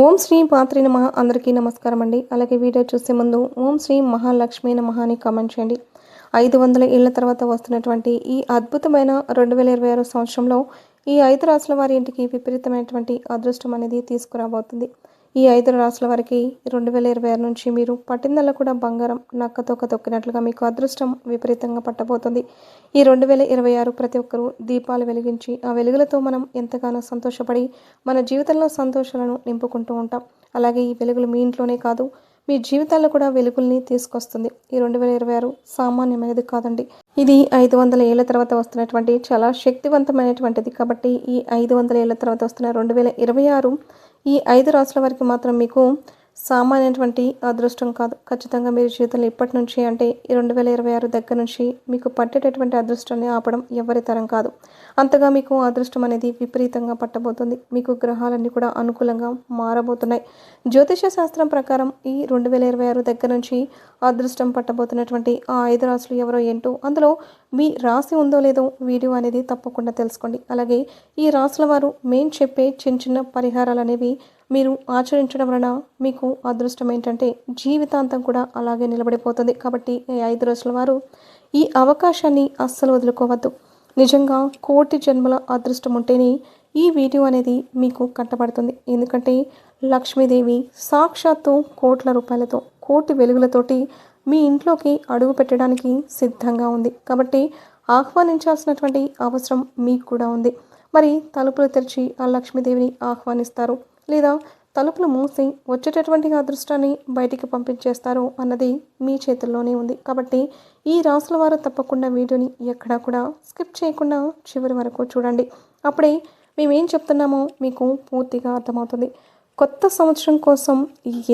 ఓం శ్రీ పాత్రి నమ. అందరికీ నమస్కారం అండి. అలాగే వీడియో చూసే ముందు ఓం శ్రీ మహాలక్ష్మి నమః అని కామెంట్ చేయండి. ఐదు వందల ఏళ్ళ తర్వాత వస్తున్నటువంటి ఈ అద్భుతమైన రెండు వేల ఇరవై ఆరు సంవత్సరంలో ఈ ఐదు రాసుల వారి ఇంటికి విపరీతమైనటువంటి అదృష్టం అనేది తీసుకురాబోతుంది. ఈ ఐదు రాసుల వరకు రెండు వేల ఇరవై ఆరు నుంచి మీరు పట్టిందల్లా కూడా బంగారం నక్కతోక తొక్కినట్లుగా మీకు అదృష్టం విపరీతంగా పట్టబోతుంది. ఈ రెండు వేల ఇరవై ఆరు ప్రతి ఒక్కరూ దీపాలు వెలిగించి ఆ వెలుగులతో మనం ఎంతగానో సంతోషపడి మన జీవితంలో సంతోషాలను నింపుకుంటూ ఉంటాం. అలాగే ఈ వెలుగులు మీ ఇంట్లోనే కాదు మీ జీవితాల్లో కూడా వెలుగుల్ని తీసుకొస్తుంది. ఈ రెండు వేల ఇరవై ఆరు సామాన్యమైనది కాదండి. ఇది ఐదు వందల ఏళ్ళ తర్వాత వస్తున్నటువంటి చాలా శక్తివంతమైనటువంటిది. కాబట్టి ఈ ఐదు వందల ఏళ్ళ తర్వాత వస్తున్న రెండు వేల ఇరవై ఆరు ఈ ఐదు రాసుల వారికి మాత్రం మీకు సామాన్యటువంటి అదృష్టం కాదు. ఖచ్చితంగా మీరు జీవితంలో ఇప్పటి నుంచి అంటే ఈ రెండు వేల ఇరవై ఆరు దగ్గర నుంచి మీకు పట్టేటటువంటి అదృష్టాన్ని ఆపడం ఎవరి తరం కాదు. అంతగా మీకు అదృష్టం అనేది విపరీతంగా పట్టబోతుంది. మీకు గ్రహాలన్నీ కూడా అనుకూలంగా మారబోతున్నాయి. జ్యోతిష శాస్త్రం ప్రకారం ఈ రెండు వేల ఇరవై ఆరు దగ్గర నుంచి అదృష్టం పట్టబోతున్నటువంటి ఆ ఐదు రాసులు ఎవరో ఏంటో అందులో మీ రాశి ఉందో లేదో వీడియో అనేది తప్పకుండా తెలుసుకోండి. అలాగే ఈ రాసుల వారు మేం చెప్పే చిన్న చిన్న పరిహారాలు అనేవి మీరు ఆచరించడం వలన మీకు అదృష్టం ఏంటంటే జీవితాంతం కూడా అలాగే నిలబడిపోతుంది. కాబట్టి ఈ ఐదు రోజుల వారు ఈ అవకాశాన్ని అస్సలు వదులుకోవద్దు. నిజంగా కోటి జన్మల అదృష్టం ఉంటేనే ఈ వీడియో అనేది మీకు కట్టబడుతుంది ఎందుకంటే లక్ష్మీదేవి సాక్షాత్తు కోట్ల రూపాయలతో కోటి వెలుగులతోటి మీ ఇంట్లోకి అడుగు పెట్టడానికి సిద్ధంగా ఉంది. కాబట్టి ఆహ్వానించాల్సినటువంటి అవసరం మీకు కూడా ఉంది. మరి తలుపులు తెరిచి ఆ లక్ష్మీదేవిని ఆహ్వానిస్తారు. లేదా తలుపులు మూసి వచ్చేటటువంటి అదృష్టాన్ని బయటికి పంపించేస్తారు అన్నది మీ చేతుల్లోనే ఉంది. కాబట్టి ఈ రాసుల వారు తప్పకుండా వీడియోని ఎక్కడా కూడా స్కిప్ చేయకుండా చివరి వరకు చూడండి. అప్పుడే మేమేం చెప్తున్నామో మీకు పూర్తిగా అర్థమవుతుంది. కొత్త సంవత్సరం కోసం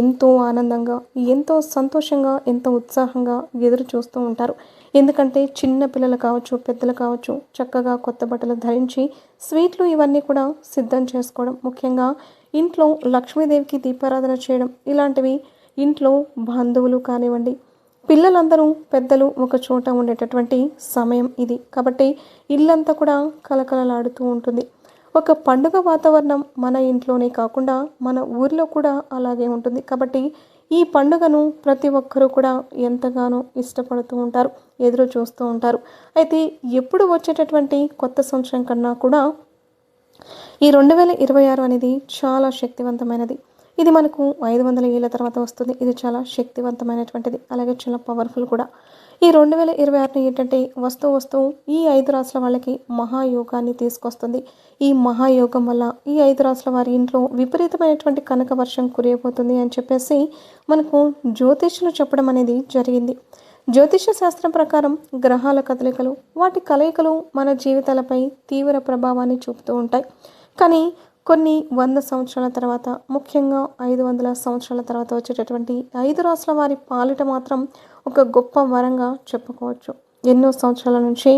ఎంతో ఆనందంగా ఎంతో సంతోషంగా ఎంతో ఉత్సాహంగా ఎదురు చూస్తూ ఉంటారు. ఎందుకంటే చిన్న పిల్లలు కావచ్చు పెద్దలు కావచ్చు చక్కగా కొత్త బట్టలు ధరించి స్వీట్లు ఇవన్నీ కూడా సిద్ధం చేసుకోవడం ముఖ్యంగా ఇంట్లో లక్ష్మీదేవికి దీపారాధన చేయడం ఇలాంటివి ఇంట్లో బంధువులు కానివ్వండి పిల్లలందరూ పెద్దలు ఒక చోట ఉండేటటువంటి సమయం ఇది. కాబట్టి ఇల్లంతా కూడా కలకలలాడుతూ ఉంటుంది. ఒక పండుగ వాతావరణం మన ఇంట్లోనే కాకుండా మన ఊర్లో కూడా అలాగే ఉంటుంది. కాబట్టి ఈ పండుగను ప్రతి ఒక్కరూ కూడా ఎంతగానో ఇష్టపడుతూ ఉంటారు ఎదురు చూస్తూ ఉంటారు. అయితే ఎప్పుడు వచ్చేటటువంటి కొత్త సంవత్సరం కన్నా కూడా ఈ రెండు వేల ఇరవై ఆరు అనేది చాలా శక్తివంతమైనది. ఇది మనకు ఐదు వందల ఏళ్ళ తర్వాత వస్తుంది. ఇది చాలా శక్తివంతమైనటువంటిది. అలాగే చాలా పవర్ఫుల్ కూడా. ఈ రెండు వేల ఇరవై ఆరుని ఏంటంటే వస్తూ వస్తూ ఈ ఐదు రాసుల వాళ్ళకి మహాయోగాన్ని తీసుకొస్తుంది. ఈ మహాయోగం వల్ల ఈ ఐదు రాసుల వారి ఇంట్లో విపరీతమైనటువంటి కనక వర్షం కురియబోతుంది అని చెప్పేసి మనకు జ్యోతిష్యులు చెప్పడం అనేది జరిగింది. జ్యోతిష శాస్త్రం ప్రకారం గ్రహాల కదలికలు వాటి కలయికలు మన జీవితాలపై తీవ్ర ప్రభావాన్ని చూపుతూ ఉంటాయి. కానీ కొన్ని వంద సంవత్సరాల తర్వాత ముఖ్యంగా ఐదు వందల సంవత్సరాల తర్వాత వచ్చేటటువంటి ఐదు రాష్ట్రాల వారి పాలిట మాత్రం ఒక గొప్ప వరంగా చెప్పుకోవచ్చు. ఎన్నో సంవత్సరాల నుంచి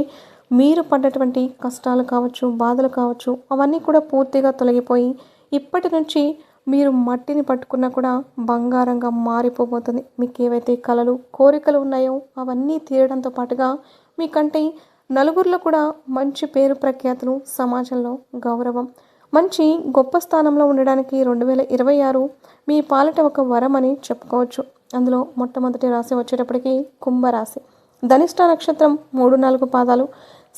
మీరు పడ్డటువంటి కష్టాలు కావచ్చు బాధలు కావచ్చు అవన్నీ కూడా పూర్తిగా తొలగిపోయి ఇప్పటి నుంచి మీరు మట్టిని పట్టుకున్నా కూడా బంగారంగా మారిపోబోతుంది. మీకు ఏవైతే కళలు కోరికలు ఉన్నాయో అవన్నీ తీరడంతో పాటుగా మీకంటే నలుగురిలో కూడా మంచి పేరు ప్రఖ్యాతులు సమాజంలో గౌరవం. మంచి గొప్ప స్థానంలో ఉండడానికి రెండు వేల ఇరవై ఆరు మీ పాలిట ఒక వరం అని చెప్పుకోవచ్చు. అందులో మొట్టమొదటి రాశి వచ్చేటప్పటికి కుంభరాశి. ధనిష్ట నక్షత్రం మూడు నాలుగు పాదాలు.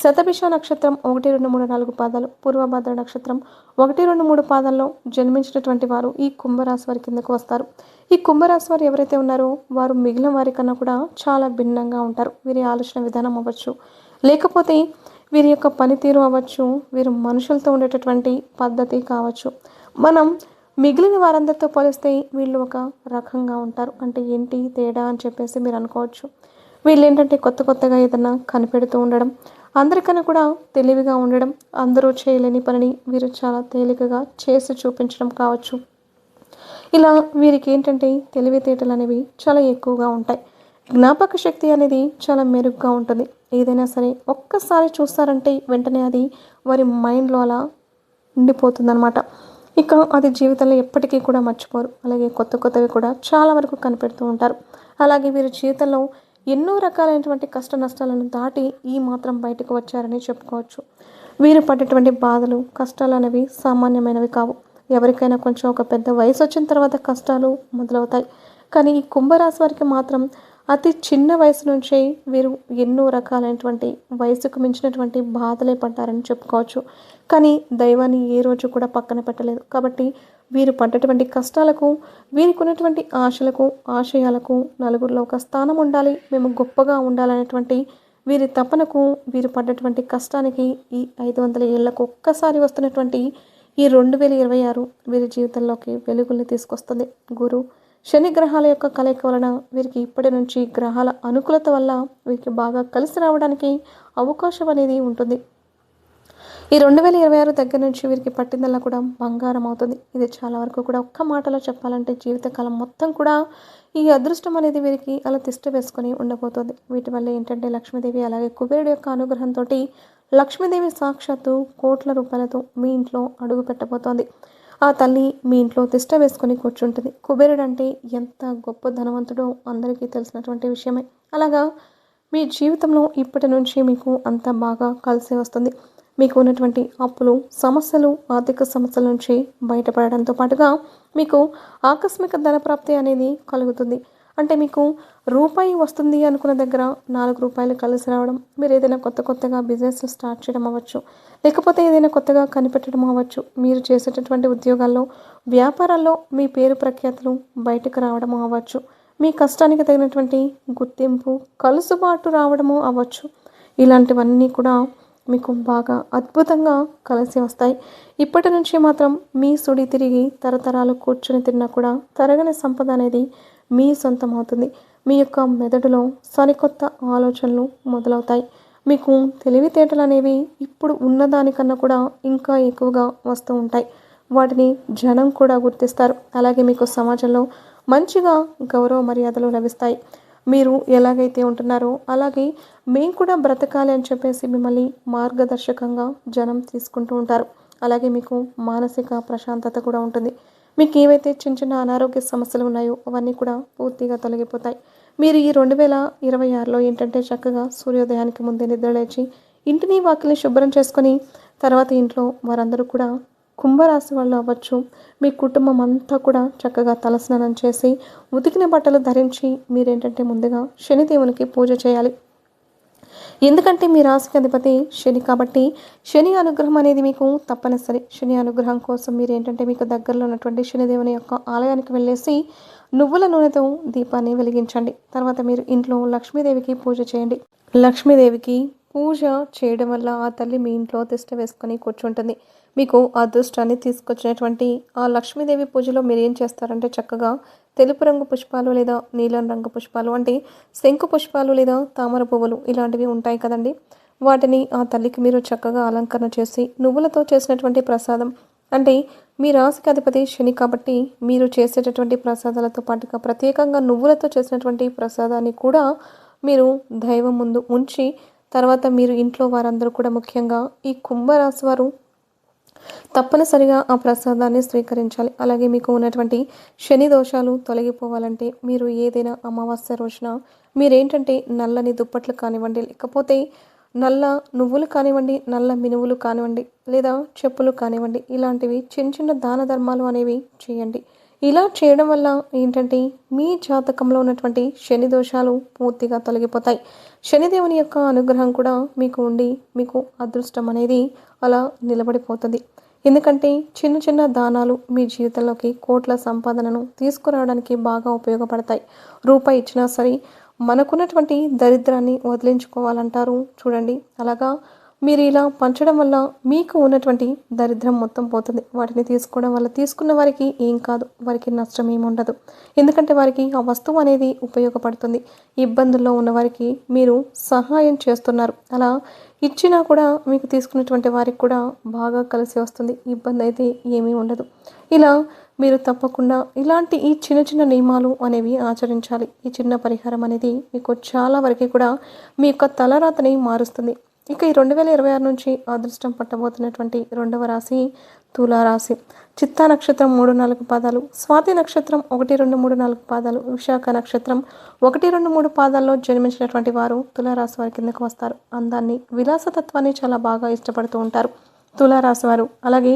శతభిష నక్షత్రం ఒకటి రెండు మూడు నాలుగు పాదాలు పూర్వభద్ర నక్షత్రం ఒకటి రెండు మూడు పాదాల్లో జన్మించినటువంటి వారు ఈ కుంభరాశి వారి కిందకు వస్తారు. ఈ కుంభరాశి వారు ఎవరైతే ఉన్నారో వారు మిగిలిన వారి కన్నా కూడా చాలా భిన్నంగా ఉంటారు. వీరి ఆలోచన విధానం అవ్వచ్చు. లేకపోతే వీరి యొక్క పనితీరు అవ్వచ్చు. వీరు మనుషులతో ఉండేటటువంటి పద్ధతి కావచ్చు. మనం మిగిలిన వారందరితో పోలిస్తే వీళ్ళు ఒక రకంగా ఉంటారు. అంటే ఏంటి తేడా అని చెప్పేసి మీరు అనుకోవచ్చు. వీళ్ళు ఏంటంటే కొత్త కొత్తగా ఏదైనా కనిపెడుతూ ఉండడం అందరికన్నా కూడా తెలివిగా ఉండడం అందరూ చేయలేని పనిని వీరు చాలా తేలికగా చేసి చూపించడం కావచ్చు. ఇలా వీరికి ఏంటంటే తెలివితేటలు అనేవి చాలా ఎక్కువగా ఉంటాయి. జ్ఞాపక శక్తి అనేది చాలా మెరుగ్గా ఉంటుంది. ఏదైనా సరే ఒక్కసారి చూస్తారంటే వెంటనే అది వారి మైండ్లో అలా ఉండిపోతుందన్నమాట. ఇక అది జీవితంలో ఎప్పటికీ కూడా మర్చిపోరు. అలాగే కొత్త కొత్తవి కూడా చాలా వరకు కనిపెడుతూ ఉంటారు. అలాగే వీరి జీవితంలో ఎన్నో రకాలైనటువంటి కష్ట నష్టాలను దాటి ఈ మాత్రం బయటకు వచ్చారని చెప్పుకోవచ్చు. వీరు పడేటువంటి బాధలు కష్టాలు అనేవి సామాన్యమైనవి కావు. ఎవరికైనా కొంచెం ఒక పెద్ద వయసు వచ్చిన తర్వాత కష్టాలు మొదలవుతాయి. కానీ ఈ కుంభరాశి వారికి మాత్రం అతి చిన్న వయసు నుంచే వీరు ఎన్నో రకాలైనటువంటి వయసుకు మించినటువంటి బాధలే పడ్డారని చెప్పుకోవచ్చు. కానీ దైవాన్ని ఏ రోజు కూడా పక్కన పెట్టలేదు. కాబట్టి వీరు పడ్డటువంటి కష్టాలకు వీరికి ఉన్నటువంటి ఆశలకు ఆశయాలకు నలుగురిలో ఒక స్థానం ఉండాలి. మేము గొప్పగా ఉండాలనేటువంటి వీరి తపనకు వీరు పడ్డటువంటి కష్టానికి ఈ ఐదు వందల ఏళ్ళకు ఒక్కసారి వస్తున్నటువంటి ఈ రెండు వేల ఇరవై ఆరు వీరి జీవితంలోకి వెలుగుల్ని తీసుకొస్తుంది. గురు శని గ్రహాల యొక్క కలయిక వలన వీరికి ఇప్పటి నుంచి గ్రహాల అనుకూలత వల్ల వీరికి బాగా కలిసి రావడానికి అవకాశం అనేది ఉంటుంది. ఈ రెండు వేల ఇరవై ఆరు దగ్గర నుంచి వీరికి పట్టిందల్లా కూడా బంగారం అవుతుంది. ఇది చాలా వరకు కూడా ఒక్క మాటలో చెప్పాలంటే జీవితకాలం మొత్తం కూడా ఈ అదృష్టం అనేది వీరికి అలా తిష్ట వేసుకొని ఉండబోతుంది. వీటి వల్ల ఏంటంటే లక్ష్మీదేవి అలాగే కుబేరుడు యొక్క అనుగ్రహంతో లక్ష్మీదేవి సాక్షాత్తు కోట్ల రూపాయలతో మీ ఇంట్లో అడుగు పెట్టబోతోంది. ఆ తల్లి మీ ఇంట్లో తిష్ట వేసుకొని కూర్చుంటుంది. కుబేరుడు అంటే ఎంత గొప్ప ధనవంతుడో అందరికీ తెలిసినటువంటి విషయమే. అలాగా మీ జీవితంలో ఇప్పటి నుంచి మీకు అంత బాగా కలిసి వస్తుంది. మీకు ఉన్నటువంటి అప్పులు సమస్యలు ఆర్థిక సమస్యల నుంచి బయటపడడంతో పాటుగా మీకు ఆకస్మిక ధనప్రాప్తి అనేది కలుగుతుంది. అంటే మీకు రూపాయి వస్తుంది అనుకున్న దగ్గర నాలుగు రూపాయలు కలిసి రావడం మీరు ఏదైనా కొత్త కొత్తగా బిజినెస్ స్టార్ట్ చేయడం అవ్వచ్చు. లేకపోతే ఏదైనా కొత్తగా కనిపెట్టడం అవ్వచ్చు. మీరు చేసేటటువంటి ఉద్యోగాల్లో వ్యాపారాల్లో మీ పేరు ప్రఖ్యాతులు బయటకు రావడం అవ్వచ్చు. మీ కష్టానికి తగినటువంటి గుర్తింపు కలుసుబాటు రావడము అవ్వచ్చు. ఇలాంటివన్నీ కూడా మీకు బాగా అద్భుతంగా కలిసి వస్తాయి. ఇప్పటి నుంచి మాత్రం మీ సుడి తిరిగి తరతరాలు కూర్చుని తిన్నా కూడా తరగని సంపద అనేది మీ సొంతం అవుతుంది మీ యొక్క మెదడులో సరికొత్త ఆలోచనలు మొదలవుతాయి. మీకు తెలివితేటలు అనేవి ఇప్పుడు ఉన్నదానికన్నా కూడా ఇంకా ఎక్కువగా వస్తూ ఉంటాయి. వాటిని జనం కూడా గుర్తిస్తారు. అలాగే మీకు సమాజంలో మంచిగా గౌరవ మర్యాదలు లభిస్తాయి. మీరు ఎలాగైతే ఉంటున్నారో అలాగే మేము కూడా బ్రతకాలి అని చెప్పేసి మిమ్మల్ని మార్గదర్శకంగా జనం తీసుకుంటూ ఉంటారు. అలాగే మీకు మానసిక ప్రశాంతత కూడా ఉంటుంది. మీకు ఏవైతే చిన్న చిన్న అనారోగ్య సమస్యలు ఉన్నాయో అవన్నీ కూడా పూర్తిగా తొలగిపోతాయి. మీరు ఈ రెండు వేల ఇరవై ఆరులో ఏంటంటే చక్కగా సూర్యోదయానికి ముందే నిద్రలేచి ఇంటిని వాకిల్ని శుభ్రం చేసుకొని తర్వాత ఇంట్లో వారందరూ కూడా కుంభరాశి వాళ్ళు అవ్వచ్చు. మీ కుటుంబం అంతా కూడా చక్కగా తలస్నానం చేసి ఉతికిన బట్టలు ధరించి మీరేంటంటే ముందుగా శనిదేవునికి పూజ చేయాలి. ఎందుకంటే మీ రాశికి అధిపతి శని కాబట్టి శని అనుగ్రహం అనేది మీకు తప్పనిసరి. శని అనుగ్రహం కోసం మీరు ఏంటంటే మీకు దగ్గరలో ఉన్నటువంటి శనిదేవుని యొక్క ఆలయానికి వెళ్ళేసి నువ్వుల నూనెతో దీపాన్ని వెలిగించండి. తర్వాత మీరు ఇంట్లో లక్ష్మీదేవికి పూజ చేయండి. లక్ష్మీదేవికి పూజ చేయడం వల్ల ఆ తల్లి మీ ఇంట్లో తిష్ట వేసుకొని కూర్చుంటుంది. మీకు అదృష్టాన్ని తీసుకొచ్చినటువంటి ఆ లక్ష్మీదేవి పూజలో మీరు ఏం చేస్తారంటే చక్కగా తెలుపు రంగు పుష్పాలు లేదా నీలం రంగు పుష్పాలు అంటే శంకు పుష్పాలు లేదా తామర పువ్వులు ఇలాంటివి ఉంటాయి కదండి. వాటిని ఆ తల్లికి మీరు చక్కగా అలంకరణ చేసి నువ్వులతో చేసినటువంటి ప్రసాదం అంటే మీ రాశికి అధిపతి శని కాబట్టి మీరు చేసేటటువంటి ప్రసాదాలతో పాటుగా ప్రత్యేకంగా నువ్వులతో చేసినటువంటి ప్రసాదాన్ని కూడా మీరు దైవం ముందు ఉంచి తర్వాత మీరు ఇంట్లో వారందరూ కూడా ముఖ్యంగా ఈ కుంభరాశి వారు తప్పనిసరిగా ఆ ప్రసాదాన్ని స్వీకరించాలి. అలాగే మీకు ఉన్నటువంటి శని దోషాలు తొలగిపోవాలంటే మీరు ఏదైనా అమావాస్య రోజున మీరేంటంటే నల్లని దుప్పట్లు కానివ్వండి లేకపోతే నల్ల నువ్వులు కానివ్వండి నల్ల మినువులు కానివ్వండి లేదా చెప్పులు కానివ్వండి ఇలాంటివి చిన్న చిన్న దాన ధర్మాలు అనేవి చేయండి. ఇలా చేయడం వల్ల ఏంటంటే మీ జాతకంలో ఉన్నటువంటి శని దోషాలు పూర్తిగా తొలగిపోతాయి. శనిదేవుని యొక్క అనుగ్రహం కూడా మీకు ఉండి మీకు అదృష్టం అనేది అలా నిలబడిపోతుంది. ఎందుకంటే చిన్న చిన్న దానాలు మీ జీవితంలోకి కోట్ల సంపాదనను తీసుకురావడానికి బాగా ఉపయోగపడతాయి. రూపాయి ఇచ్చినా సరే మనకున్నటువంటి దరిద్రాన్ని వదిలించుకోవాలంటారు. చూడండి అలాగా మీరు ఇలా పంచడం వల్ల మీకు ఉన్నటువంటి దరిద్రం మొత్తం పోతుంది. వాటిని తీసుకోవడం వల్ల తీసుకున్న వారికి ఏం కాదు. వారికి నష్టం ఏమి ఉండదు. ఎందుకంటే వారికి ఆ వస్తువు అనేది ఉపయోగపడుతుంది. ఇబ్బందుల్లో ఉన్న వారికి మీరు సహాయం చేస్తున్నారు. అలా ఇచ్చినా కూడా మీకు తీసుకున్నటువంటి వారికి కూడా బాగా కలిసి వస్తుంది. ఇబ్బంది అయితే ఏమీ ఉండదు. ఇలా మీరు తప్పకుండా ఇలాంటి ఈ చిన్న చిన్న నియమాలు అనేవి ఆచరించాలి. ఈ చిన్న పరిహారం అనేది మీకు చాలా వరకు కూడా మీ యొక్క తలరాతని మారుస్తుంది. ఇక ఈ రెండు వేల ఇరవై ఆరు నుంచి అదృష్టం పట్టబోతున్నటువంటి రెండవ రాశి తులారాశి. చిత్తా నక్షత్రం మూడు నాలుగు పాదాలు స్వాతి నక్షత్రం ఒకటి రెండు మూడు నాలుగు పాదాలు విశాఖ నక్షత్రం ఒకటి రెండు మూడు పాదాల్లో జన్మించినటువంటి వారు తులారాశి వారి కిందకు వస్తారు. అందాన్ని విలాసతత్వాన్ని చాలా బాగా ఇష్టపడుతూ ఉంటారు తులారాశి వారు. అలాగే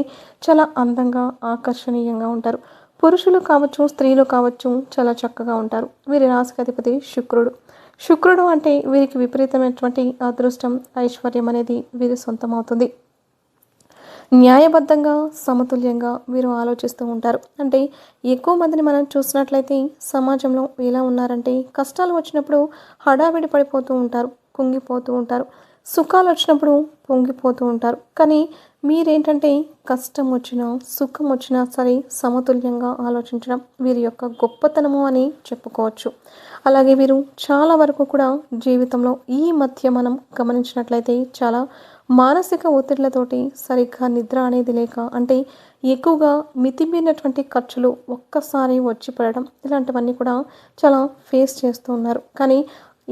చాలా అందంగా ఆకర్షణీయంగా ఉంటారు. పురుషులు కావచ్చు స్త్రీలు కావచ్చు చాలా చక్కగా ఉంటారు. వీరి రాశికి అధిపతి శుక్రుడు. శుక్రుడు అంటే వీరికి విపరీతమైనటువంటి అదృష్టం ఐశ్వర్యం అనేది వీరి సొంతమవుతుంది. న్యాయబద్ధంగా సమతుల్యంగా వీరు ఆలోచిస్తూ ఉంటారు. అంటే ఎక్కువ మందిని మనం చూసినట్లయితే సమాజంలో ఎలా ఉన్నారంటే కష్టాలు వచ్చినప్పుడు హడావిడి పడిపోతూ ఉంటారు కుంగిపోతూ ఉంటారు. సుఖాలు వచ్చినప్పుడు పొంగిపోతూ ఉంటారు. కానీ మీరేంటంటే కష్టం వచ్చినా సుఖం వచ్చినా సరే సమతుల్యంగా ఆలోచించడం వీరి యొక్క గొప్పతనము అని చెప్పుకోవచ్చు. అలాగే వీరు చాలా వరకు కూడా జీవితంలో ఈ మధ్య మనం గమనించినట్లయితే చాలా మానసిక ఒత్తిళ్ళతోటి సరిగ్గా నిద్ర అనేది లేక అంటే ఎక్కువగా మితిమీరినటువంటి ఖర్చులు ఒక్కసారి వచ్చి పడడం ఇలాంటివన్నీ కూడా చాలా ఫేస్ చేస్తూ ఉన్నారు. కానీ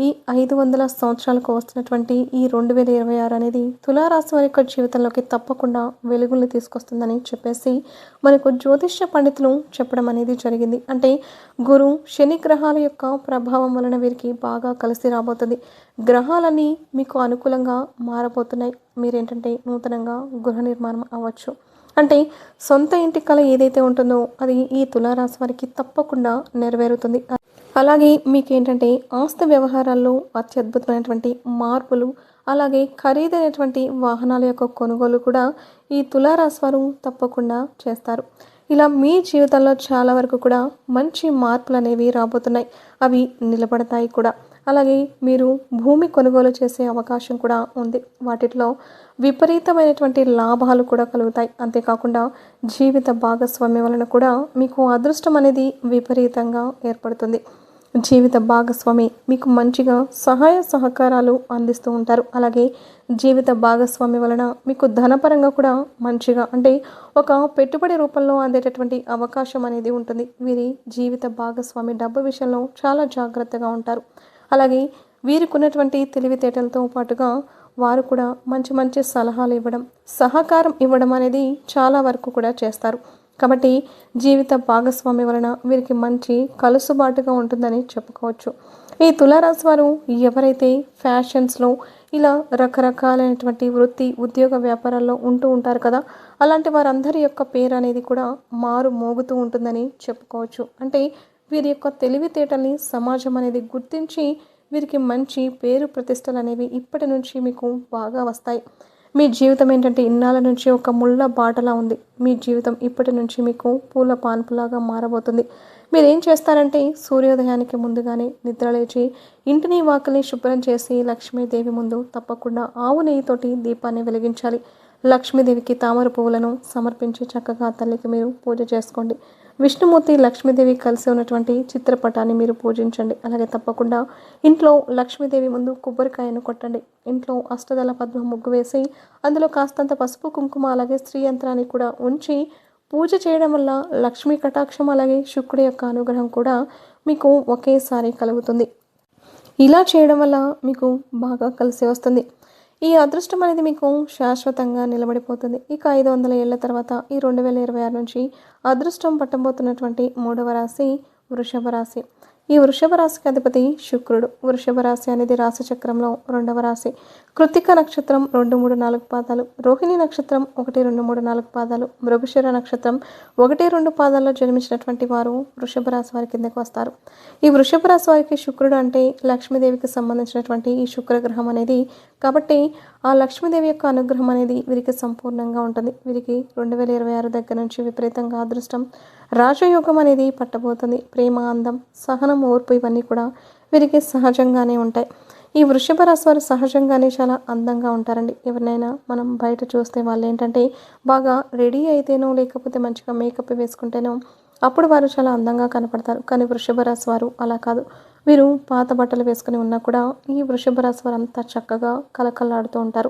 ఈ ఐదు వందల సంవత్సరాలకు వస్తున్నటువంటి ఈ రెండు వేల ఇరవై ఆరు అనేది తులారాశి వారి యొక్క జీవితంలోకి తప్పకుండా వెలుగుల్ని తీసుకొస్తుందని చెప్పేసి మనకు జ్యోతిష్య పండితులు చెప్పడం అనేది జరిగింది. అంటే గురు శని గ్రహాల యొక్క ప్రభావం వలన వీరికి బాగా కలిసి రాబోతుంది. గ్రహాలన్నీ మీకు అనుకూలంగా మారబోతున్నాయి. మీరేంటంటే నూతనంగా గృహ నిర్మాణం అవ్వచ్చు. అంటే సొంత ఇంటి కళ ఏదైతే ఉంటుందో అది ఈ తులారాశి వారికి తప్పకుండా నెరవేరుతుంది. అలాగే మీకు ఏంటంటే ఆస్తి వ్యవహారాల్లో అత్యద్భుతమైనటువంటి మార్పులు అలాగే ఖరీదైనటువంటి వాహనాల యొక్క కొనుగోలు కూడా ఈ తులారాశి వారు తప్పకుండా చేస్తారు. ఇలా మీ జీవితంలో చాలా వరకు కూడా మంచి మార్పులు అనేవి రాబోతున్నాయి. అవి నిలబడతాయి కూడా. అలాగే మీరు భూమి కొనుగోలు చేసే అవకాశం కూడా ఉంది. వాటిలో విపరీతమైనటువంటి లాభాలు కూడా కలుగుతాయి. అంతేకాకుండా జీవిత భాగస్వామ్యం వలన కూడా మీకు అదృష్టం అనేది విపరీతంగా ఏర్పడుతుంది. జీవిత భాగస్వామి మీకు మంచిగా సహాయ సహకారాలు అందిస్తూ ఉంటారు. అలాగే జీవిత భాగస్వామి వలన మీకు ధనపరంగా కూడా మంచిగా అంటే ఒక పెట్టుబడి రూపంలో అందేటటువంటి అవకాశం అనేది ఉంటుంది. వీరి జీవిత భాగస్వామి డబ్బు విషయంలో చాలా జాగ్రత్తగా ఉంటారు. అలాగే వీరికి ఉన్నటువంటి తెలివితేటలతో పాటుగా వారు కూడా మంచి మంచి సలహాలు ఇవ్వడం సహకారం ఇవ్వడం అనేది చాలా వరకు కూడా చేస్తారు. కాబట్టి జీవిత భాగస్వామి వలన వీరికి మంచి కలుసుబాటుగా ఉంటుందని చెప్పుకోవచ్చు. ఈ తులారాశి వారు ఎవరైతే ఫ్యాషన్స్లో ఇలా రకరకాలైనటువంటి వృత్తి ఉద్యోగ వ్యాపారాల్లో ఉంటూ ఉంటారు కదా అలాంటి వారందరి యొక్క పేరు అనేది కూడా మారు మోగుతూ ఉంటుందని చెప్పుకోవచ్చు. అంటే వీరి యొక్క తెలివితేటల్ని సమాజం అనేది గుర్తించి వీరికి మంచి పేరు ప్రతిష్టలు అనేవి ఇప్పటి నుంచి మీకు బాగా వస్తాయి. మీ జీవితం ఏంటంటే ఇన్నాళ్ళ నుంచి ఒక ముళ్ళ బాటలా ఉంది. మీ జీవితం ఇప్పటి నుంచి మీకు పూల పాన్పులాగా మారబోతుంది. మీరు ఏం చేస్తారంటే సూర్యోదయానికి ముందుగానే నిద్రలేచి ఇంటిని వాకిలి శుభ్రం చేసి లక్ష్మీదేవి ముందు తప్పకుండా ఆవు నెయ్యితోటి దీపాన్ని వెలిగించాలి. లక్ష్మీదేవికి తామర పువ్వులను సమర్పించి చక్కగా తల్లికి మీరు పూజ చేసుకోండి. విష్ణుమూర్తి లక్ష్మీదేవి కలిసి ఉన్నటువంటి చిత్రపటాన్ని మీరు పూజించండి. అలాగే తప్పకుండా ఇంట్లో లక్ష్మీదేవి ముందు కొబ్బరికాయను కొట్టండి. ఇంట్లో అష్టదళ పద్మ ముగ్గు వేసి అందులో కాస్తంత పసుపు కుంకుమ అలాగే స్త్రీ యంత్రాన్ని కూడా ఉంచి పూజ చేయడం వల్ల లక్ష్మీ కటాక్షం అలాగే శుక్రుడి యొక్క అనుగ్రహం కూడా మీకు ఒకేసారి కలుగుతుంది. ఇలా చేయడం వల్ల మీకు బాగా కలిసి వస్తుంది. ఈ అదృష్టం అనేది మీకు శాశ్వతంగా నిలబడిపోతుంది. ఇక ఐదు వందల ఏళ్ళ తర్వాత ఈ రెండు వేల ఇరవై ఆరు నుంచి అదృష్టం పట్టబోతున్నటువంటి మూడవ రాశి వృషభ రాశి. ఈ వృషభ రాశికి అధిపతి శుక్రుడు. వృషభ రాశి అనేది రాశి చక్రంలో రెండవ రాశి. కృతిక నక్షత్రం రెండు మూడు నాలుగు పాదాలు రోహిణి నక్షత్రం ఒకటి రెండు మూడు నాలుగు పాదాలు మృగశిర నక్షత్రం ఒకటి రెండు పాదాల్లో జన్మించినటువంటి వారు వృషభ రాశి వారి కిందకు వస్తారు. ఈ వృషభ రాశి వారికి శుక్రుడు అంటే లక్ష్మీదేవికి సంబంధించినటువంటి ఈ శుక్రగ్రహం అనేది కాబట్టి ఆ లక్ష్మీదేవి యొక్క అనుగ్రహం అనేది వీరికి సంపూర్ణంగా ఉంటుంది. వీరికి రెండు వేల ఇరవై ఆరు దగ్గర నుంచి విపరీతంగా అదృష్టం. రాజయోగం అనేది పట్టబోతుంది. ప్రేమ అందం సహనం ఓర్పు ఇవన్నీ కూడా వీరికి సహజంగానే ఉంటాయి. ఈ వృషభ రాశి వారు సహజంగానే చాలా అందంగా ఉంటారండి. ఎవరినైనా మనం బయట చూస్తే వాళ్ళు ఏంటంటే బాగా రెడీ అయితేనో లేకపోతే మంచిగా మేకప్ వేసుకుంటేనో అప్పుడు వారు చాలా అందంగా కనపడతారు. కానీ వృషభ రాశి వారు అలా కాదు. వీరు పాత బట్టలు వేసుకుని ఉన్నా కూడా ఈ వృషభ రాశి వారు అంతా చక్కగా కలకల్లాడుతూ ఉంటారు.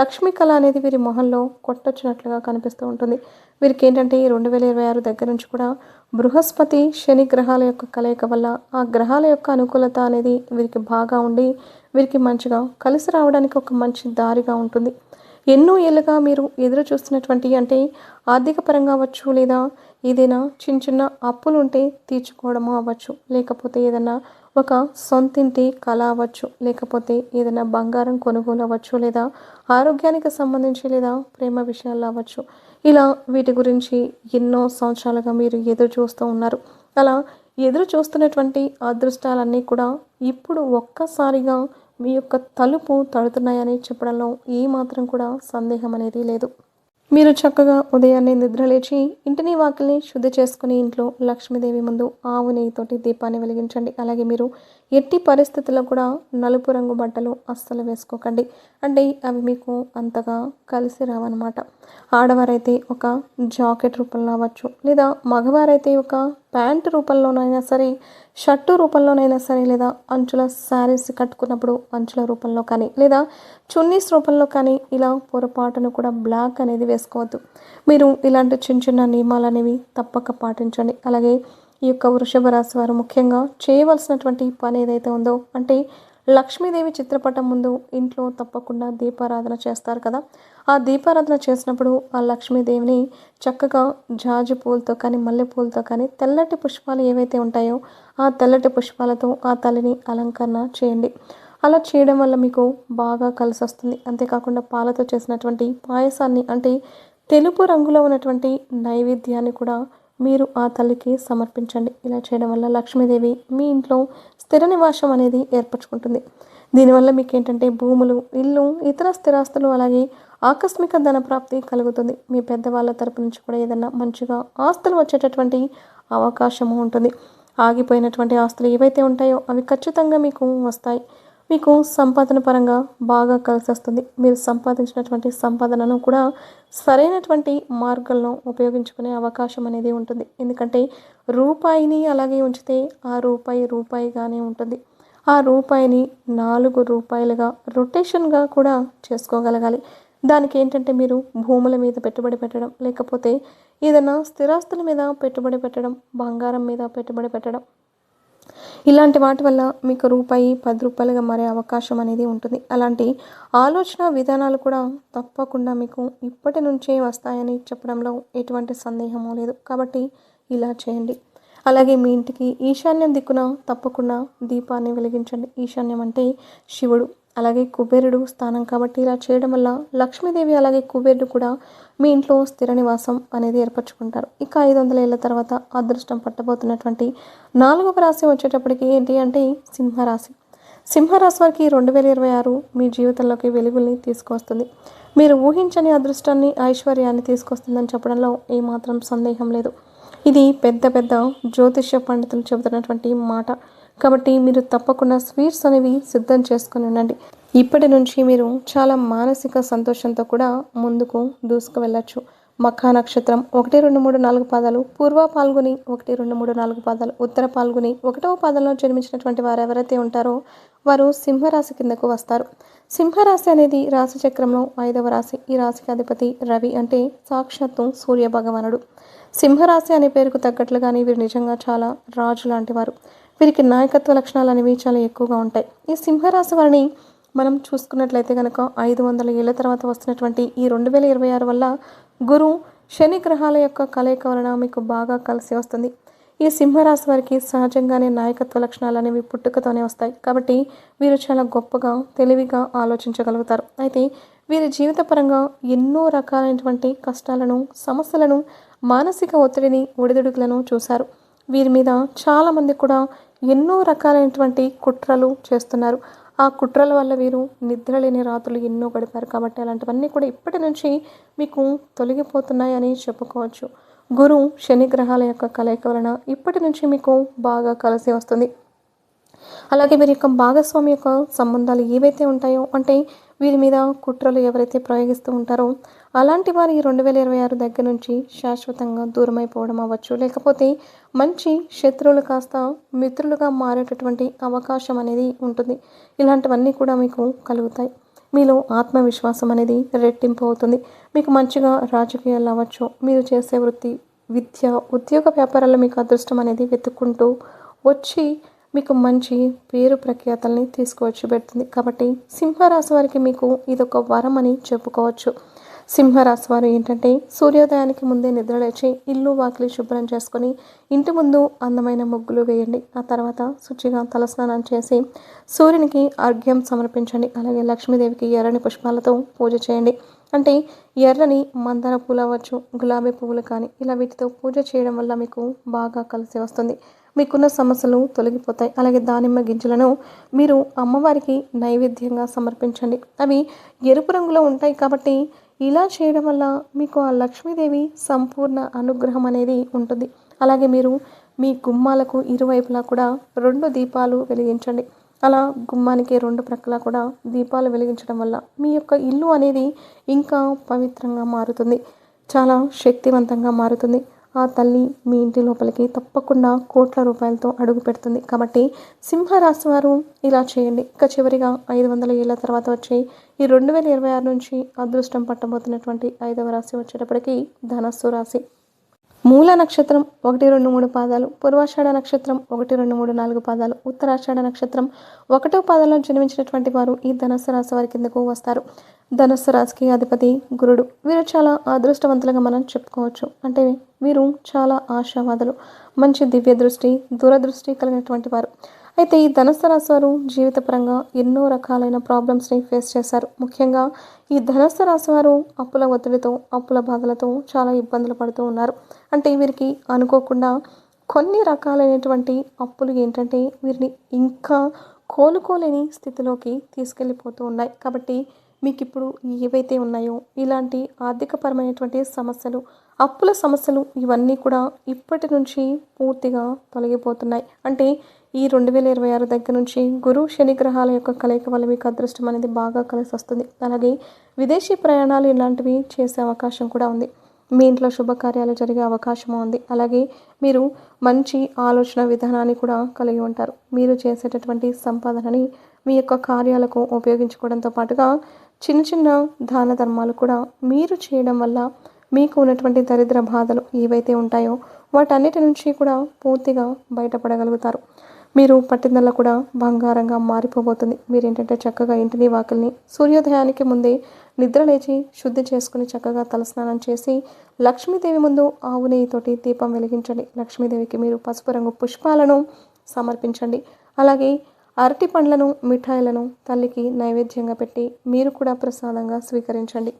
లక్ష్మీ కళ అనేది వీరి మొహంలో కొట్టొచ్చినట్లుగా కనిపిస్తూ ఉంటుంది. వీరికి ఏంటంటే ఈ రెండు వేల ఇరవై ఆరు దగ్గర నుంచి కూడా బృహస్పతి శని గ్రహాల యొక్క కలయిక వల్ల ఆ గ్రహాల యొక్క అనుకూలత అనేది వీరికి బాగా ఉండి వీరికి మంచిగా కలిసి రావడానికి ఒక మంచి దారిగా ఉంటుంది. ఎన్నో ఏళ్ళుగా మీరు ఎదురు చూస్తున్నటువంటి అంటే ఆర్థిక పరంగా అవ్వచ్చు లేదా ఏదైనా చిన్న చిన్న అప్పులు ఉంటే తీర్చుకోవడము అవ్వచ్చు. లేకపోతే ఏదైనా ఒక సొంతింటి కళ అవ్వచ్చు లేకపోతే ఏదైనా బంగారం కొనుగోలు అవ్వచ్చు లేదా ఆరోగ్యానికి సంబంధించి లేదా ప్రేమ విషయాలు అవ్వచ్చు. ఇలా వీటి గురించి ఎన్నో సంవత్సరాలుగా మీరు ఎదురు చూస్తూ ఉన్నారు. అలా ఎదురు చూస్తున్నటువంటి అదృష్టాలన్నీ కూడా ఇప్పుడు ఒక్కసారిగా మీ యొక్క తలుపు తడుతున్నాయని చెప్పడంలో ఏమాత్రం కూడా సందేహం అనేది లేదు. మీరు చక్కగా ఉదయాన్నే నిద్రలేచి ఇంటిని వాకిల్ని శుద్ధి చేసుకుని ఇంట్లో లక్ష్మీదేవి ముందు ఆవు నెయ్యితోటి దీపాన్ని వెలిగించండి. అలాగే మీరు ఎట్టి పరిస్థితుల్లో కూడా నలుపు రంగు బట్టలు అస్సలు వేసుకోకండి. అంటే అవి మీకు అంతగా కలిసి రావన్నమాట. ఆడవారైతే ఒక జాకెట్ రూపంలో అవ్వచ్చు లేదా మగవారైతే ఒక ప్యాంట్ రూపంలోనైనా సరే షర్టు రూపంలోనైనా సరే లేదా అంచుల శారీస్ కట్టుకున్నప్పుడు అంచుల రూపంలో కానీ లేదా చున్నీస్ రూపంలో కానీ ఇలా పొరపాటును కూడా బ్లాక్ అనేది వేసుకోవద్దు. మీరు ఇలాంటి చిన్న చిన్న నియమాలు అనేవి తప్పక పాటించండి. అలాగే ఈ యొక్క వృషభ రాశి వారు ముఖ్యంగా చేయవలసినటువంటి పని ఏదైతే ఉందో అంటే లక్ష్మీదేవి చిత్రపటం ముందు ఇంట్లో తప్పకుండా దీపారాధన చేస్తారు కదా. ఆ దీపారాధన చేసినప్పుడు ఆ లక్ష్మీదేవిని చక్కగా జాజి పూలతో కానీ మల్లెపూలతో కానీ తెల్లటి పుష్పాలు ఏవైతే ఉంటాయో ఆ తెల్లటి పుష్పాలతో ఆ తల్లిని అలంకరణ చేయండి. అలా చేయడం వల్ల మీకు బాగా కలిసి వస్తుంది. అంతేకాకుండా పాలతో చేసినటువంటి పాయసాన్ని అంటే తెలుపు రంగులో ఉన్నటువంటి నైవేద్యాన్ని కూడా మీరు ఆ తల్లికి సమర్పించండి. ఇలా చేయడం వల్ల లక్ష్మీదేవి మీ ఇంట్లో స్థిర నివాసం అనేది ఏర్పరచుకుంటుంది. దీనివల్ల మీకు ఏంటంటే భూములు ఇల్లు ఇతర స్థిరాస్తులు అలాగే ఆకస్మిక ధన ప్రాప్తి కలుగుతుంది. మీ పెద్దవాళ్ళ తరపు నుంచి కూడా ఏదైనా మంచిగా ఆస్తులు వచ్చేటటువంటి అవకాశము ఉంటుంది. ఆగిపోయినటువంటి ఆస్తులు ఏవైతే ఉంటాయో అవి ఖచ్చితంగా మీకు వస్తాయి. మీకు సంపాదన పరంగా బాగా కలిసి వస్తుంది. మీరు సంపాదించినటువంటి సంపాదనను కూడా సరైనటువంటి మార్గంలో ఉపయోగించుకునే అవకాశం అనేది ఉంటుంది. ఎందుకంటే రూపాయిని అలాగే ఉంచితే ఆ రూపాయి రూపాయిగానే ఉంటుంది. ఆ రూపాయిని నాలుగు రూపాయలుగా రొటేషన్గా కూడా చేసుకోగలగాలి. దానికి ఏంటంటే మీరు భూముల మీద పెట్టుబడి పెట్టడం లేకపోతే ఏదైనా స్థిరాస్తుల మీద పెట్టుబడి పెట్టడం బంగారం మీద పెట్టుబడి పెట్టడం ఇలాంటి వాటి వల్ల మీకు రూపాయి పది రూపాయలుగా మారే అవకాశం అనేది ఉంటుంది. అలాంటి ఆలోచన విధానాలు కూడా తప్పకుండా మీకు ఇప్పటి నుంచే వస్తాయని చెప్పడంలో ఎటువంటి సందేహము లేదు. కాబట్టి ఇలా చేయండి. అలాగే మీ ఇంటికి ఈశాన్యం దిక్కున తప్పకుండా దీపాన్ని వెలిగించండి. ఈశాన్యం అంటే శివుడు. అలాగే కుబేరుడు స్థానం కాబట్టి ఇలా చేయడం వల్ల లక్ష్మీదేవి అలాగే కుబేరుడు కూడా మీ ఇంట్లో స్థిర నివాసం అనేది ఏర్పరచుకుంటారు. ఇక ఐదు వందల ఏళ్ళ తర్వాత అదృష్టం పట్టబోతున్నటువంటి నాలుగవ రాశి వచ్చేటప్పటికి ఏంటి అంటే సింహరాశి. సింహరాశి వారికి రెండు వేల ఇరవై ఆరు మీ జీవితంలోకి వెలుగుల్ని తీసుకొస్తుంది. మీరు ఊహించని అదృష్టాన్ని ఐశ్వర్యాన్ని తీసుకొస్తుందని చెప్పడంలో ఏమాత్రం సందేహం లేదు. ఇది పెద్ద పెద్ద జ్యోతిష్య పండితులు చెబుతున్నటువంటి మాట. కాబట్టి మీరు తప్పకుండా స్వీట్స్ అనేవి సిద్ధం చేసుకొని ఉండండి. ఇప్పటి నుంచి మీరు చాలా మానసిక సంతోషంతో కూడా ముందుకు దూసుకు వెళ్ళచ్చు మఖా నక్షత్రం ఒకటి రెండు మూడు నాలుగు పాదాలు పూర్వ పాల్గొని ఒకటి రెండు మూడు నాలుగు పాదాలు ఉత్తర పాల్గొని ఒకటవ పాదంలో జన్మించినటువంటి వారు ఎవరైతే ఉంటారో వారు సింహరాశి కిందకు వస్తారు. సింహరాశి అనేది రాశి చక్రంలో ఐదవ రాశి. ఈ రాశికి అధిపతి రవి అంటే సాక్షాత్తు సూర్య భగవానుడు సింహరాశి అనే పేరుకు తగ్గట్లుగానే వీరు నిజంగా చాలా రాజు లాంటి వారు. వీరికి నాయకత్వ లక్షణాలు అనేవి చాలా ఎక్కువగా ఉంటాయి. ఈ సింహరాశి వారిని మనం చూసుకున్నట్లయితే కనుక ఐదు వందల ఏళ్ళ తర్వాత వస్తున్నటువంటి ఈ రెండు వేల ఇరవై ఆరు వల్ల గురు శని గ్రహాల యొక్క కలయిక వలన మీకు బాగా కలిసి వస్తుంది. ఈ సింహరాశి వారికి సహజంగానే నాయకత్వ లక్షణాలు అనేవి పుట్టుకతోనే వస్తాయి. కాబట్టి వీరు చాలా గొప్పగా తెలివిగా ఆలోచించగలుగుతారు. అయితే వీరి జీవితపరంగా ఎన్నో రకాలైనటువంటి కష్టాలను సమస్యలను మానసిక ఒత్తిడిని ఒడిదుడుకులను చూశారు. వీరి మీద చాలామంది కూడా ఎన్నో రకాలైనటువంటి కుట్రలు చేస్తున్నారు. ఆ కుట్రల వల్ల వీరు నిద్రలేని రాత్రులు ఎన్నో గడిపారు. కాబట్టి అలాంటివన్నీ కూడా ఇప్పటి నుంచి మీకు తొలగిపోతున్నాయని చెప్పుకోవచ్చు. గురు శని గ్రహాల యొక్క కలయిక వలన ఇప్పటి నుంచి మీకు బాగా కలిసి వస్తుంది. అలాగే వీరి యొక్క భాగస్వామి యొక్క సంబంధాలు ఏవైతే ఉంటాయో అంటే వీరి మీద కుట్రలు ఎవరైతే ప్రయోగిస్తూ ఉంటారో అలాంటి వారు ఈ రెండు వేల ఇరవై ఆరు దగ్గర నుంచి శాశ్వతంగా దూరమైపోవడం అవ్వచ్చు. లేకపోతే మంచి శత్రువులు కాస్త మిత్రులుగా మారేటటువంటి అవకాశం అనేది ఉంటుంది. ఇలాంటివన్నీ కూడా మీకు కలుగుతాయి. మీలో ఆత్మవిశ్వాసం అనేది రెట్టింపు అవుతుంది. మీకు మంచిగా రాజకీయాలు అవ్వచ్చు. మీరు చేసే వృత్తి విద్య ఉద్యోగ వ్యాపారాల్లో మీకు అదృష్టం అనేది వెతుక్కుంటూ వచ్చి మీకు మంచి పేరు ప్రఖ్యాతల్ని తీసుకువచ్చి పెడుతుంది. కాబట్టి సింహరాశి వారికి మీకు ఇదొక వరం అని చెప్పుకోవచ్చు. సింహరాశి వారు ఏంటంటే సూర్యోదయానికి ముందే నిద్రలేచి ఇల్లు వాకిలి శుభ్రం చేసుకొని ఇంటి ముందు అందమైన ముగ్గులు వేయండి. ఆ తర్వాత శుచిగా తలస్నానం చేసి సూర్యునికి అర్ఘ్యం సమర్పించండి. అలాగే లక్ష్మీదేవికి ఎర్రని పుష్పాలతో పూజ చేయండి. అంటే ఎర్రని మందార పూలు అవ్వచ్చు గులాబీ పువ్వులు కానీ ఇలా వీటితో పూజ చేయడం వల్ల మీకు బాగా కలిసి వస్తుంది. మీకున్న సమస్యలు తొలగిపోతాయి. అలాగే దానిమ్మ గింజలను మీరు అమ్మవారికి నైవేద్యంగా సమర్పించండి. అవి ఎరుపు రంగులో ఉంటాయి కాబట్టి ఇలా చేయడం వల్ల మీకు ఆ లక్ష్మీదేవి సంపూర్ణ అనుగ్రహం అనేది ఉంటుంది. అలాగే మీరు మీ గుమ్మాలకు ఇరువైపులా కూడా రెండు దీపాలు వెలిగించండి. అలా గుమ్మానికి రెండు ప్రక్కల కూడా దీపాలు వెలిగించడం వల్ల మీ యొక్క ఇల్లు అనేది ఇంకా పవిత్రంగా మారుతుంది. చాలా శక్తివంతంగా మారుతుంది. ఆ తల్లి మీ ఇంటి లోపలికి తప్పకుండా కోట్ల రూపాయలతో అడుగు పెడుతుంది. కాబట్టి సింహరాశి వారు ఇలా చేయండి. ఇక చివరిగా ఐదు వందల ఏళ్ళ తర్వాత వచ్చే ఈ రెండు వేల ఇరవై ఆరు నుంచి అదృష్టం పట్టబోతున్నటువంటి ఐదవ రాశి వచ్చేటప్పటికి ధనస్సు రాశి. మూల నక్షత్రం ఒకటి రెండు మూడు పాదాలు పూర్వాషాఢ నక్షత్రం ఒకటి రెండు మూడు నాలుగు పాదాలు ఉత్తరాషాఢ నక్షత్రం ఒకటో పాదంలో జన్మించినటువంటి వారు ఈ ధనుస్సు రాశి వారి కిందకు వస్తారు. ధనుస్సు రాశికి అధిపతి గురుడు. వీరు చాలా అదృష్టవంతులుగా మనం చెప్పుకోవచ్చు. అంటే వీరు చాలా ఆశావాదులు. మంచి దివ్య దృష్టి దూరదృష్టి కలిగినటువంటి వారు. అయితే ఈ ధనుస్సు రాశి వారు జీవితపరంగా ఎన్నో రకాలైన ప్రాబ్లమ్స్ని ఫేస్ చేశారు. ముఖ్యంగా ఈ ధనుస్సు రాశి వారు అప్పుల ఒత్తిడితో అప్పుల బాధలతో చాలా ఇబ్బందులు పడుతూ ఉన్నారు. అంటే వీరికి అనుకోకుండా కొన్ని రకాలైనటువంటి అప్పులు ఏంటంటే వీరిని ఇంకా కోలుకోలేని స్థితిలోకి తీసుకెళ్ళిపోతూ ఉన్నాయి. కాబట్టి మీకు ఇప్పుడు ఏవైతే ఉన్నాయో ఇలాంటి ఆర్థికపరమైనటువంటి సమస్యలు అప్పుల సమస్యలు ఇవన్నీ కూడా ఇప్పటి నుంచి పూర్తిగా తొలగిపోతున్నాయి. అంటే ఈ రెండు వేల ఇరవై ఆరు దగ్గర నుంచి గురు శని గ్రహాల యొక్క కలయిక వల్ల మీకు అదృష్టం అనేది బాగా కలిసి వస్తుంది. అలాగే విదేశీ ప్రయాణాలు ఇలాంటివి చేసే అవకాశం కూడా ఉంది. మీ ఇంట్లో శుభకార్యాలు జరిగే అవకాశం ఉంది. అలాగే మీరు మంచి ఆలోచన విధానాన్ని కూడా కలిగి ఉంటారు. మీరు చేసేటటువంటి సంపాదనని మీ యొక్క కార్యాలకు ఉపయోగించుకోవడంతో పాటుగా చిన్న చిన్న దాన ధర్మాలు కూడా మీరు చేయడం వల్ల మీకు ఉన్నటువంటి దరిద్ర బాధలు ఏవైతే ఉంటాయో వాటన్నిటి నుంచి కూడా పూర్తిగా బయటపడగలుగుతారు. మీరు పట్టిందల్లా కూడా బంగారంగా మారిపోబోతుంది. మీరు ఏంటంటే చక్కగా ఇంటిని వాకిల్ని సూర్యోదయానికి ముందే నిద్ర లేచి శుద్ధి చేసుకుని చక్కగా తలస్నానం చేసి లక్ష్మీదేవి ముందు ఆవు నెయ్యితోటి దీపం వెలిగించండి. లక్ష్మీదేవికి మీరు పసుపు రంగు పుష్పాలను సమర్పించండి. అలాగే అరటి పండ్లను మిఠాయిలను తల్లికి నైవేద్యంగా పెట్టి మీరు కూడా ప్రసాదంగా స్వీకరించండి.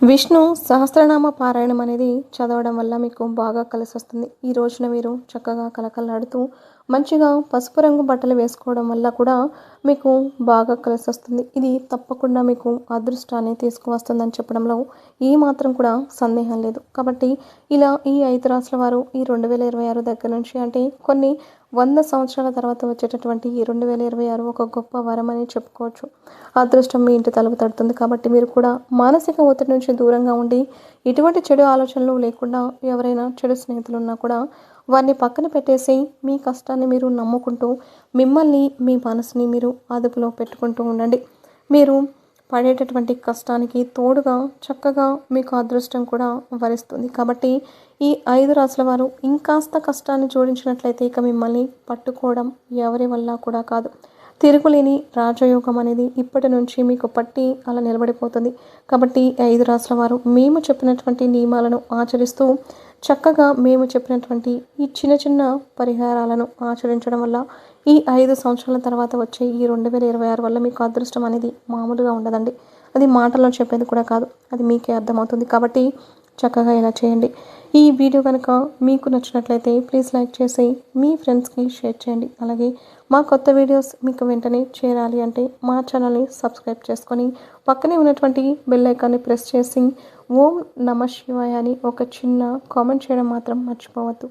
విష్ణు సహస్రనామ పారాయణం అనేది చదవడం వల్ల మీకు బాగా కలిసి వస్తుంది. ఈ రోజున మీరు చక్కగా కలకలాడుతూ మంచిగా పసుపు రంగు బట్టలు వేసుకోవడం వల్ల కూడా మీకు బాగా కలిసి వస్తుంది. ఇది తప్పకుండా మీకు అదృష్టాన్ని తీసుకువస్తుందని చెప్పడంలో ఈ మాత్రం కూడా సందేహం లేదు. కాబట్టి ఇలా ఈ ఐదు రాసుల వారు ఈ రెండు వేల ఇరవై ఆరు దగ్గర నుంచి అంటే కొన్ని వంద సంవత్సరాల తర్వాత వచ్చేటటువంటి ఈ రెండు వేల ఇరవై ఆరు ఒక గొప్ప వరం అని చెప్పుకోవచ్చు. అదృష్టం మీ ఇంటి తలుపు తడుతుంది. కాబట్టి మీరు కూడా మానసిక ఒత్తిడి నుంచి దూరంగా ఉండి ఎటువంటి చెడు ఆలోచనలు లేకుండా ఎవరైనా చెడు స్నేహితులు ఉన్నా కూడా వారిని పక్కన పెట్టేసి మీ కష్టాన్ని మీరు నమ్ముకుంటూ మిమ్మల్ని మీ మనసుని మీరు అదుపులో పెట్టుకుంటూ ఉండండి. మీరు పడేటటువంటి కష్టానికి తోడుగా చక్కగా మీకు అదృష్టం కూడా వరిస్తుంది. కాబట్టి ఈ ఐదు రాసుల వారు ఇంకాస్త కష్టాన్ని జోడించినట్లయితే ఇక మిమ్మల్ని పట్టుకోవడం ఎవరి వల్ల కూడా కాదు. తిరుగులేని రాజయోగం అనేది ఇప్పటి నుంచి మీకు పట్టి అలా నిలబడిపోతుంది. కాబట్టి ఐదు రాసుల వారు మేము చెప్పినటువంటి నియమాలను ఆచరిస్తూ చక్కగా మేము చెప్పినటువంటి ఈ చిన్న చిన్న పరిహారాలను ఆచరించడం వల్ల ఈ ఐదు సంవత్సరాల తర్వాత వచ్చే ఈ రెండు వేల ఇరవై ఆరు వల్ల మీకు అదృష్టం అనేది మామూలుగా ఉండదండి. అది మాటల్లో చెప్పేది కూడా కాదు. అది మీకే అర్థమవుతుంది. కాబట్టి చక్కగా ఇలా చేయండి. ఈ వీడియో కనుక మీకు నచ్చినట్లయితే ప్లీజ్ లైక్ చేసి మీ ఫ్రెండ్స్కి షేర్ చేయండి. అలాగే మా కొత్త వీడియోస్ మీకు వెంటనే చేరాలి అంటే మా ఛానల్ని సబ్స్క్రైబ్ చేసుకొని పక్కనే ఉన్నటువంటి బెల్ ఐకాన్ని ప్రెస్ చేసి ఓం నమ శివాయ అని ఒక చిన్న కామెంట్ చేయడం మాత్రం మర్చిపోవద్దు.